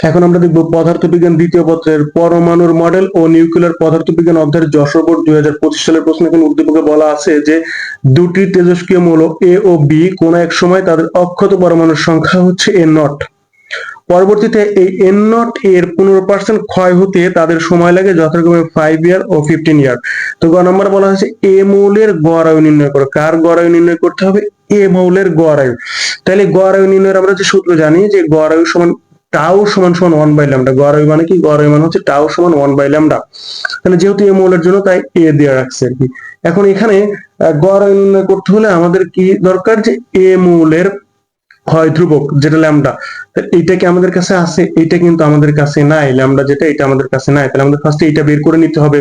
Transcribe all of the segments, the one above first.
এখন আমরা দেখব পদার্থবিজ্ঞান দ্বিতীয় পত্রের পরমাণুর মডেল ও নিউক্লিয়ার পদার্থবিজ্ঞান অধ্যায়ের যশোর বোর্ড দুই হাজার পঁচিশ সালের প্রশ্ন এখানে উদ্দীপকে বলা আছে যে দুটি তেজস্ক্রিয় মৌল এ ও বি কোন এক সময় তাদের অক্ষত পরমাণুর সংখ্যা হচ্ছে এ নট পরবর্তীতে এই এন নট এর পনেরো পার্সেন্ট ক্ষয় হতে তাদের সময় লাগে যথাক্রমে ফাইভ ইয়ার ও ফিফটিন ইয়ার তো গ নম্বর বলা হয়েছে এ মৌলের গড় আয়ু নির্ণয় করো। কার গড় নির্ণয় করতে হবে? এ মৌলের গড় তাহলে গড় নির্ণয়ের আমরা যে সূত্র জানি যে গড় সমান টাউ সমান সমান ওয়ান বাই ল্যামডা গড় মানে কি? গড় মানে হচ্ছে টাও সমান ওয়ান বাই ল্যামডা তাহলে যেহেতু এ মৌলের জন্য তাই এ দেওয়া রাখছে আর কি। এখন এখানে গড় নির্ণয় করতে হলে আমাদের কি দরকার যে এ মৌলের হয় ধ্রুবক যেটা ল্যামডা এইটা কি আমাদের কাছে আছে? এইটা কিন্তু আমাদের কাছে নাই। ল্যামডা যেটা, এটা আমাদের কাছে নাই। তাহলে আমাদের ফার্স্টে এটা বের করে নিতে হবে।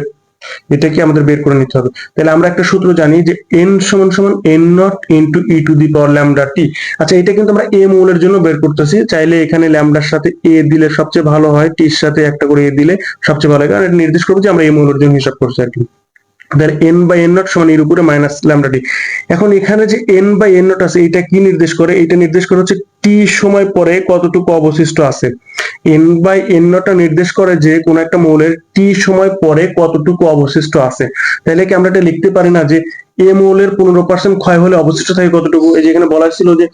এটা কি আমাদের বের করে নিতে হবে। তাহলে আমরা একটা সূত্র জানি যে n সমান সমান n not into e to the power lambda t আচ্ছা এটা কিন্তু আমরা a মৌলের জন্য বের করতেছি। চাইলে এখানে ল্যামডার সাথে a দিলে সবচেয়ে ভালো হয় টির সাথে একটা করে a দিলে সবচেয়ে ভালো হয়। কারণ এটা নির্দেশ করব যে আমরা a মৌলের জন্য হিসাব করছি আর কি। তাহলে এন বাই এন নট সমান এর উপরে মাইনাস ল্যামডা টি এখন এখানে যে এন বাই এন নট আছে, এটা কি নির্দেশ করে? এটা নির্দেশ করে হচ্ছে সময় পরে কতটুকু অবশিষ্ট আছে? এন বাই এন নটটা নির্দেশ করে যে কোন একটা মৌলের টি সময় পরে কতটুকু অবশিষ্ট আছে। তাহলে কি আমরা এটা লিখতে পারি না যে এ মৌলের পনেরো পার্সেন্ট ক্ষয় হলে অবশিষ্ট থাকে কতটুকু? এই যে এখানে বলা ছিল যে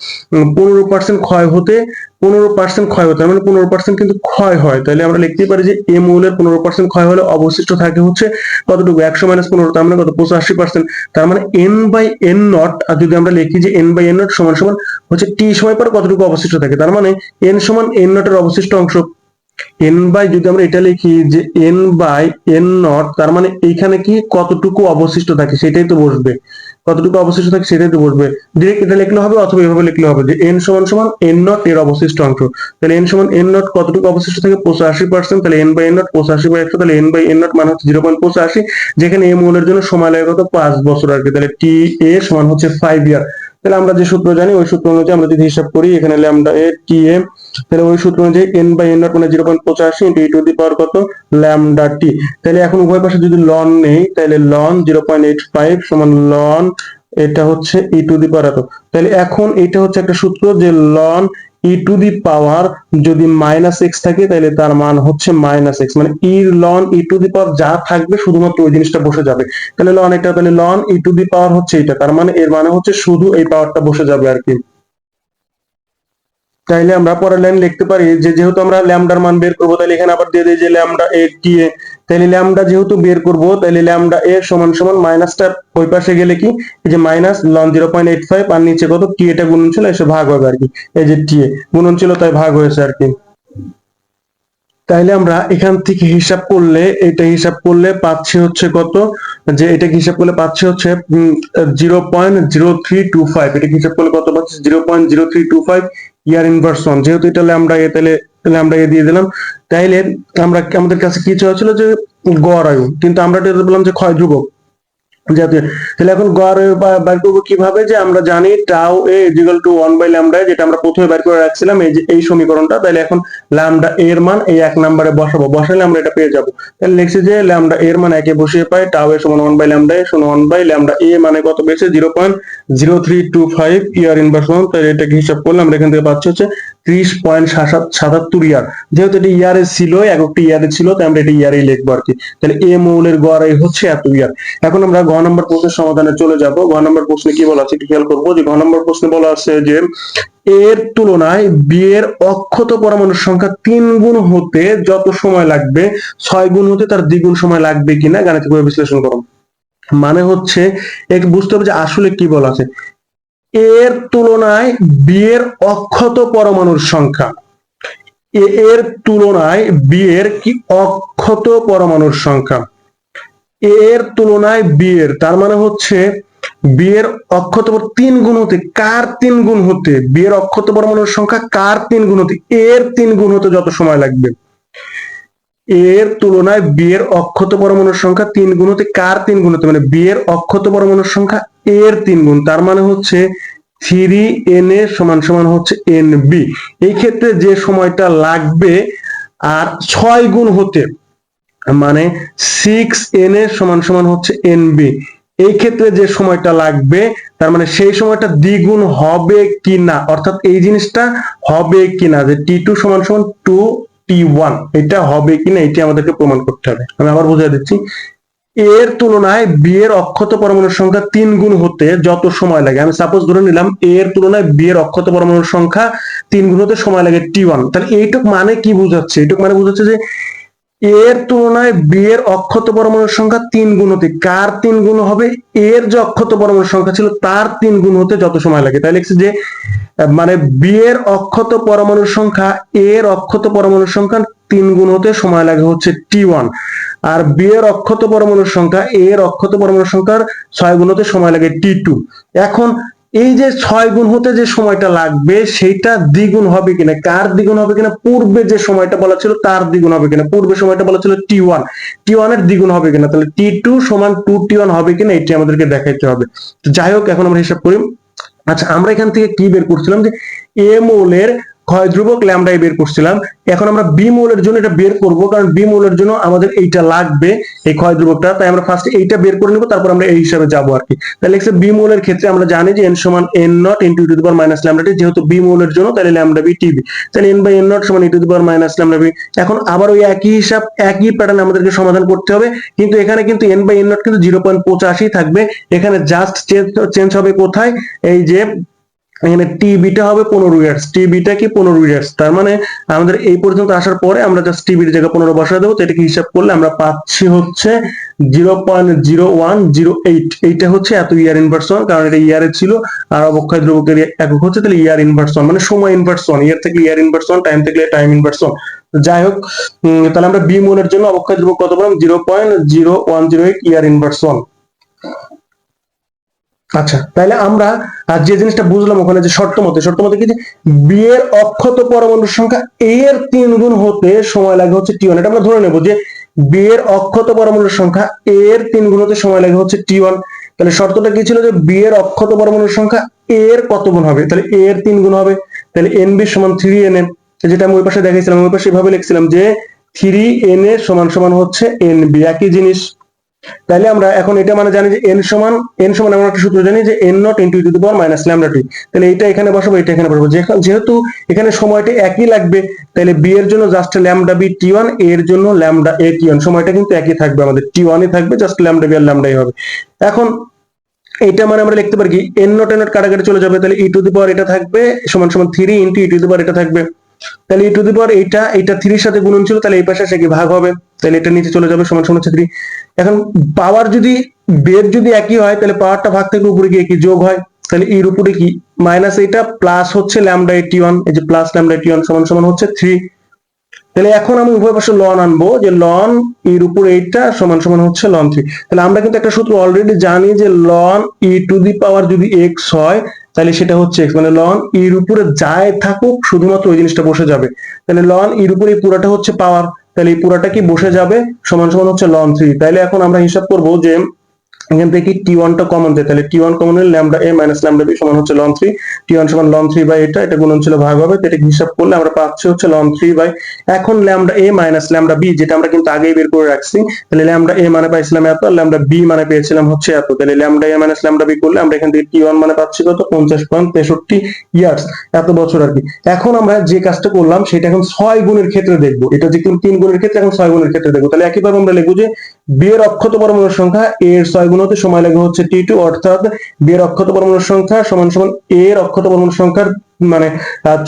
পনেরো পার্সেন্ট ক্ষয় হতে পনেরো পার্সেন্ট ক্ষয় হতে মানে পনেরো পার্সেন্ট কিন্তু ক্ষয় হয়। তাহলে আমরা লিখতেই পারি যে এ মৌলের পনেরো পার্সেন্ট ক্ষয় হলে অবশিষ্ট থাকে হচ্ছে কতটুকু? একশো মাইনাস পনেরো, তার মানে কত? পঁচাশি পার্সেন্ট তার মানে এন বাই এন নট আর যদি আমরা লিখি যে এন বাই এন নট সমান সমান হচ্ছে টি সময় পর কতটুকু অবশিষ্ট থাকে? তার মানে এন সমান এন নটের অবশিষ্ট অংশ। এন বাই যদি আমরা এটা লিখি যে এন বাই এন নট তার মানে এইখানে কি কতটুকু অবশিষ্ট থাকে সেটাই তো বসবে। কতটুকু অবশিষ্ট থাকে সেটাই তো বসবে। ডিরেক্ট এটা লিখলে হবে অথবা এভাবে লিখলে হবে যে এন সমান সমান এন নট এর অবশিষ্ট অংশ। তাহলে এন সমান এন নট কতটুকু অবশিষ্ট থাকে? পঁচাশি পার্সেন্ট তাহলে এন বাই এন নট পঁচাশি বাই একশো, তাহলে এন বাই এন নট মানে হচ্ছে জিরো পয়েন্ট পঁচাশি, যেখানে এ মৌলের জন্য সময় লাগে কত? পাঁচ বছর আর কি। তাহলে টি এ সমান হচ্ছে ফাইভ ইয়ার তাহলে আমরা যে সূত্র জানি, ওই সূত্র অনুযায়ী আমরা যদি হিসাব করি, এখানে ল্যামডা এ টি এম তাহলে ওই সূত্র অনুযায়ী এন বাই এন মানে জিরো পয়েন্ট পঁচাশি into e to the power কত? ল্যামডা টি তাহলে এখন উভয় পাশে যদি লন নেই, তাহলে ln zero point eight five সমান লন এটা হচ্ছে ই টু দি পাওয়ার এত। তাহলে এখন এটা হচ্ছে একটা সূত্র যে লন ই টু দি পাওয়ার যদি মাইনাস এক্স থাকে তাহলে তার মান হচ্ছে মাইনাস এক্স মানে ই লন ই টু দি পাওয়ার যা থাকবে শুধুমাত্র ওই জিনিসটা বসে যাবে। তাহলে লন এটা, তাহলে লন ই টু দি পাওয়ার হচ্ছে এটা তার মানে এর মানে হচ্ছে শুধু এই পাওয়ারটা বসে যাবে আর কি। তাইলে আমরা পরের লাইন লিখতে পারি যে, যেহেতু আমরা ল্যামডার মান বের করব তাহলে এখানে আবার দিয়ে দিই যে ল্যামডা এ টি এ তাহলে ল্যামডা যেহেতু বের করব তাহলে ল্যামডা এ সমান সমান মাইনাসটা ওই পাশে গেলে কি? এই যে minus ln zero point eight five আর নিচে কত? টি এটা গুণন ছিল এসে ভাগ হবে আর কি। এই যে টি এ গুণন ছিল তাই ভাগ হয়েছে আর কি। তাইলে আমরা এখান থেকে হিসাব করলে, এটা হিসাব করলে পাচ্ছি হচ্ছে কত? যে এটা হিসাব করলে পাচ্ছি হচ্ছে zero point zero three two five. এটা হিসাব করলে কত পাচ্ছি? Zero point zero three two five, year inverse one. যেহেতু এটা আমরা এ তাহলে ল্যামডা এ দিয়ে দিলাম। তাইলে আমরা, আমাদের কাছে কি চাওয়া ছিল যে গড় আয়ু। কিন্তু আমরা এটা বললাম যে ক্ষয় ধ্রুবক। জাতীয়। তাহলে এখন গড় বের করব কীভাবে? যে আমরা জানি tau a equal to one by lambda যেটা আমরা প্রথমে বের করে রাখছিলাম, এই যে, এই সমীকরণটা, তাহলে এখন ল্যামডা এর মান এই এক নম্বরে বসাবো। বসালে আমরা এটা পেয়ে যাব। তাহলে লিখছি যে ল্যামডা এর মান একে বসিয়ে পাই টাউ এ সমান ওয়ান বাই ল্যামডা এ সমান ওয়ান বাই ল্যামডা এ মানে কত পেয়েছে? Zero point zero three two five year inverse তাহলে এটাকে হিসাব করলে আমরা এখান থেকে পাচ্ছি হচ্ছে ত্রিশ পয়েন্ট সাতাত্তর ইয়ার যেহেতু এটা ইয়ারে ছিল একটি ইয়ারে ছিল, তাই আমরা এটা ইয়ারেই লিখব আর কি। তাহলে এ মৌলের গড় হচ্ছে এত ইয়ার এখন আমরা নম্বর প্রশ্নের সমাধানে চলে যাব। ঘ নম্বর প্রশ্নে কি বলা আছে একটু খেয়াল করব যে, ঘ নম্বর প্রশ্নে বলা আছে যে এর তুলনায় বি এর অক্ষত পরমাণুর সংখ্যা তিন গুণ হতে যত সময় লাগবে, ছয় গুণ হতে তার দ্বিগুণ সময় লাগবে কিনা গাণিতিকভাবে বিশ্লেষণ করো। মানে হচ্ছে এক বুঝতে হবে যে আসলে কি বলা আছে। এর তুলনায় বি এর অক্ষত পরমাণুর সংখ্যা। এর তুলনায় বি এর কি অক্ষত পরমাণুর সংখ্যা? এর তুলনায় বিয়ের, তার মানে হচ্ছে বিয়ের এর অক্ষত পর- তিন গুণ হতে, কার তিন গুণ হতে? বিয়ের এর অক্ষত পরমাণুর সংখ্যা, কার তিন গুণ হতে? এর তিন গুণ হতে যত সময় লাগবে? এর তুলনায় বিয়ের অক্ষত পরমাণুর সংখ্যা তিন গুণ হতে, কার তিন গুণ হতে? মানে বিয়ের অক্ষত পরমাণুর সংখ্যা এর তিন গুণ, তার মানে হচ্ছে থ্রি এন এ সমান সমান হচ্ছে এন বি। এই ক্ষেত্রে যে সময়টা লাগবে আর ছয় গুণ হতে মানে সিক্স এন এর সমান সমান হচ্ছে এন বি এই ক্ষেত্রে যে সময়টা লাগবে, তার মানে সেই সময়টা দ্বিগুণ হবে কি না অর্থাৎ এই জিনিসটা হবে কিনা, যে টি টু সমান সমান টু টি ওয়ান এটা হবে কিনা, এটি আমাদেরকে প্রমাণ করতে হবে। আমি আবার বুঝিয়ে দিচ্ছি। এর তুলনায় বি এর অক্ষত পরমাণুর সংখ্যা তিন গুণ হতে যত সময় লাগে, আমি সাপোজ ধরে নিলাম এর তুলনায় বি এর অক্ষত পরমাণুর সংখ্যা তিন গুণ হতে সময় লাগে টি ওয়ান তাহলে এইটুক মানে কি বোঝাচ্ছে? এইটুক মানে বোঝাচ্ছে যে এর তুলনায় বি এর অক্ষত পরমাণুর সংখ্যা তিন গুণ হতে কার তিন গুণ হবে? এর যে অক্ষত পরমাণুর সংখ্যা ছিল, তার তিন গুণ হতে যত সময় লাগে। তাই লিখছে যে মানে বি এর অক্ষত পরমাণুর সংখ্যা, এর অক্ষত পরমাণুর সংখ্যা তিন গুণ হতে সময় লাগে হচ্ছে টি ওয়ান। আর বি এর অক্ষত পরমাণুর সংখ্যা, এর অক্ষত পরমাণুর সংখ্যার ছয় গুণ হতে সময় লাগে টি টু। এখন এই যে ছয় গুণ হতে যে সময়টা লাগবে, সেইটা দ্বিগুণ হবে কিনা, কার দ্বিগুণ হবে কিনা, পূর্বে যে সময়টা বলা ছিল তার দ্বিগুণ হবে কিনা, পূর্বে সময়টা বলা ছিল টি ওয়ান টি ওয়ানের দ্বিগুণ হবে কিনা, তাহলে টি টু সমান টু টি ওয়ান হবে কিনা, এটি আমাদেরকে দেখাইতে হবে। যাই হোক, এখন আমরা হিসাব করি। আচ্ছা আমরা এখান থেকে কি বের করছিলাম যে এম মৌলের ক্ষয় ধ্রুবক ল্যামডাই বের করছিলাম। এখন আমরা বি মৌলের জন্য এটা বের করব, কারণ বি মৌলের জন্য আমাদের এইটা লাগবে, এই ক্ষয় ধ্রুবকটা। তাই আমরা ফার্স্ট এইটা বের করে নেব, তারপর আমরা এই হিসাবে যাব আর কি। তাহলে এক্স বি মৌলের ক্ষেত্রে আমরা জানি যে এন সমান n not into to power minus lambda t, যেহেতু বি মৌলের জন্য, তাহলে ল্যামডা বি টিবি তাহলে এন বাই এন নট সমান e to the power minus lambda b এখন আবার ওই একই হিসাব, একই প্যাটার্ন আমাদেরকে সমাধান করতে হবে, কিন্তু এখানে কিন্তু এন বাই এন নট কিন্তু জিরো পয়েন্ট পঁচাশি থাকবে। এখানে জাস্ট চেঞ্জ হবে কোথায়? এই যে এখানে টি বিটা হবে পনেরো ইয়ার্স টি বিটা কি পনেরো ইয়ার্স তার মানে আমাদের এই পর্যন্ত আসার পরে আমরা জাস্ট টি বির জায়গায় পনেরো বসা দেবো এটাকে হিসাব করলে আমরা পাচ্ছি হচ্ছে zero point zero one zero eight এইটা হচ্ছে এত ইয়ার ইনভার্সন কারণ এটা ইয়ারে ছিল, আর অবক্ষয় দ্রবকের একক হচ্ছে তাহলে ইয়ার ইনভার্সন মানে সময় ইনভার্সন ইয়ার থেকে ইয়ার ইনভার্সন টাইম থেকে টাইম ইনভার্সন যাই হোক তাহলে আমরা বি মনের জন্য অবক্ষয় ধ্রুবক কত পেলাম? Zero point zero one zero eight year inversion আচ্ছা তাহলে আমরা যে জিনিসটা বুঝলাম ওখানে যে শর্ত মতে শর্ত মতে কি যে বি এর অক্ষত পরমাণুর সংখ্যা এর তিন গুণ হতে সময় লাগে হচ্ছে টি ওয়ান এটা আমরা ধরে নেব যে বি এর অক্ষত পরমাণুর সংখ্যা এর তিন গুণ হতে সময় লাগে হচ্ছে টি ওয়ান তাহলে শর্তটা কি ছিল যে বি এর অক্ষত পরমাণুর সংখ্যা এর কত গুণ হবে? তাহলে এর তিন গুণ হবে। তাহলে এন বি সমান থ্রি এন এম যেটা আমি ওই পাশে দেখাইছিলাম, ওই পাশে এভাবে লিখছিলাম যে থ্রি এন এ সমান সমান হচ্ছে এন বি একই জিনিস। তাহলে আমরা এখন এটা মানে জানি যে n সমান n সমান আমরা একটা সূত্র জানি যে n not into to the power minus lambda t তাহলে এইটা এখানে বসাবো, এটা এখানে বসাবো। যেহেতু এখানে সময়টা একই লাগবে তাহলে b এর জন্য জাস্ট ল্যামডা বি টি ওয়ানের জন্য ল্যামডা এ টি ওয়ান সময়টা কিন্তু একই থাকবে, আমাদের টি ওয়ানই থাকবে জাস্ট ল্যামডা বি আর ল্যামডাই হবে। এখন এটা মানে আমরা লিখতে পারি কি, n নট n নট কাটাকাটি চলে যাবে তাহলে ই টু দি পাওয়ার এটা থাকবে, সমান সমান three into e to the power এটা থাকবে। তাহলে ই টু দি পাওয়ার এইটা এইটা থ্রির সাথে গুণন ছিল, তাহলে এই পাশে সে কি ভাগ হবে? তাহলে এটা নিচে চলে যাবে, সমান সমান থ্রি এখন পাওয়ার যদি বেদ যদি একই হয়, তাহলে পাওয়ারটা ভাগ থেকে উপরে গিয়ে কি যোগ হয়? তাহলে এর উপরে কি? মাইনাস এইটা প্লাস হচ্ছে ল্যামডা এইটি ওয়ান এই যে প্লাস ল্যামডা এইটি ওয়ান সমান সমান হচ্ছে থ্রি তাহলে এখন আমি উভয় পাশে লন আনব, যে লন এর উপর এইটা সমান সমান হচ্ছে লন থ্রি তাহলে আমরা কিন্তু একটা সূত্র অলরেডি জানি যে লন ই টু দি পাওয়ার যদি এক্স হয় তাহলে সেটা হচ্ছে এক্স মানে লন ইর উপরে যায় থাকুক, শুধুমাত্র ওই জিনিসটা বসে যাবে। তাহলে লন ইর উপরে পুরাটা হচ্ছে পাওয়ার তাহলে এই পুরাটা কি বসে যাবে? সমান সমান হচ্ছে লন থ্রি তাহলে এখন আমরা হিসাব করব যে এখান থেকে টি ওয়ানটা কমন দেয়। তাহলে টি ওয়ান কমন হলে lambda A minus lambda B সমান হচ্ছে লন থ্রি টি ওয়ান সমান লন থ্রি বাই এটা এটা গুণন ছিল ভাগ হবে। এটা হিসাব করলে আমরা পাচ্ছি হচ্ছে লন থ্রি বাই এখন lambda a minus lambda b যেটা আমরা কিন্তু আগেই বের করে রাখছি, তাহলে ল্যামডা এ মানে পাইছিলাম এত ল্যামডা বি মানে পেয়েছিলাম হচ্ছে এত। তাহলে lambda a minus lambda b করলে আমরা এখান থেকে টি ওয়ান মানে পাচ্ছি কত? পঞ্চাশ পয়েন্ট তেষট্টি ইয়ার্স এত বছর আর কি। এখন আমরা যে কাজটা করলাম, সেটা এখন ছয় গুণের ক্ষেত্রে দেখব। এটা যে তিন গুণের ক্ষেত্রে, এখন ছয় গুণের ক্ষেত্রে দেখব। তাহলে একইভাবে আমরা লিখব যে বি এর অক্ষত পরমাণুর সংখ্যা এ এর ছয় গুণ হতে সময় লাগে হচ্ছে টি টু, অর্থাৎ বি এর অক্ষত পরমাণুর সংখ্যা সমান সমান এ এর অক্ষত পরমাণুর সংখ্যার মানে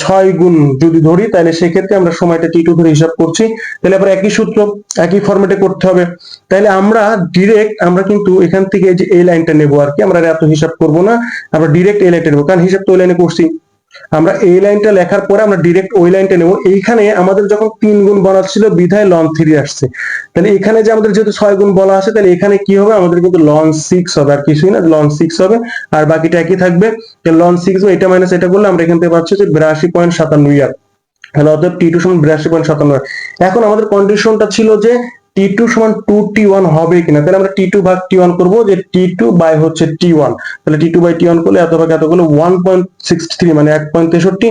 ছয় গুণ যদি ধরি, তাহলে সেক্ষেত্রে আমরা সময়টা টি টু ধরে হিসাব করছি। তাহলে আবার একই সূত্র, একই ফরম্যাটে করতে হবে। তাহলে আমরা ডিরেক্ট আমরা কিন্তু এখান থেকে যে এই লাইনটা নেব আর কি, আমরা এত হিসাব করব না। আমরা ডিরেক্ট এই লাইনটা নেব। কারণ হিসাব তো ওই লাইনে করছি। আমরা এই লাইনটা লেখার পরে আমরা ডিরেক্ট ওই লাইনটা নেব। এইখানে আমাদের যখন তিন গুণ বলা ছিল, বিধায় লন থ্রি আসছে। তাহলে এখানে যে আমাদের যেহেতু ছয় গুণ বলা আছে, তাহলে এখানে কি হবে? আমাদের কিন্তু লন সিক্স হবে, আর কিছুই না লন সিক্স হবে। আর বাকিটা একই থাকবে। লন সিক্স এটা মাইনাস এটা করলে আমরা এখান থেকে পাচ্ছি যে বিরাশি পয়েন্ট সাতান্ন ইয়ার। তাহলে অতএব টি টু সমান বিরাশি পয়েন্ট সাতান্ন এখন আমাদের কন্ডিশনটা ছিল যে টি টু সমান টু টি ওয়ান হবে কিনা? তাহলে আমরা টি টু ভাগ টি ওয়ান করব যে টি টু বাই হচ্ছে টি ওয়ান তাহলে t two by t one করলে এত ভাগ এত করলে ওয়ান পয়েন্ট সিক্সটি থ্রি মানে এক পয়েন্ট তেষট্টি।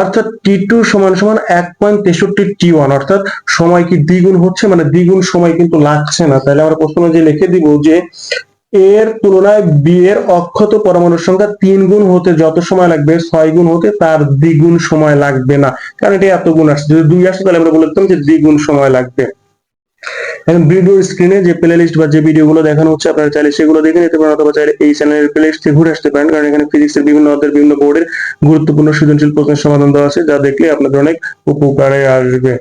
অর্থাৎ টি টু সমান সমান এক পয়েন্ট তেষট্টি টি ওয়ান অর্থাৎ সময় কি দ্বিগুণ হচ্ছে? মানে দ্বিগুণ সময় কিন্তু লাগছে না। তাহলে আমরা প্রশ্ন যে লিখে দিব যে এর তুলনায় বি এর অক্ষত পরমাণুর সংখ্যা তিন গুণ হতে যত সময় লাগবে ছয় গুণ হতে তার দ্বিগুণ সময় লাগবে না। কারণ এটা এত গুণ আসছে। যদি দুই আসছে তাহলে আমরা বলে দিতাম যে দ্বিগুণ সময় লাগবে। এখন ভিডিওর স্ক্রিনে যে প্লে লিস্ট বা যে ভিডিওগুলো দেখানো হচ্ছে, আপনারা চাইলে সেগুলো দেখে নিতে পারেন অথবা চাইলে এই চ্যানেলের প্লে লিস্ট থেকে ঘুরে আসতে পারেন। কারণ এখানে ফিজিক্সের বিভিন্ন অধ্যায়ের বিভিন্ন বোর্ডের গুরুত্বপূর্ণ সৃজনশীল প্রশ্নের সমাধান দেওয়া আছে, যা দেখলে আপনাদের অনেক উপকারে আসবে।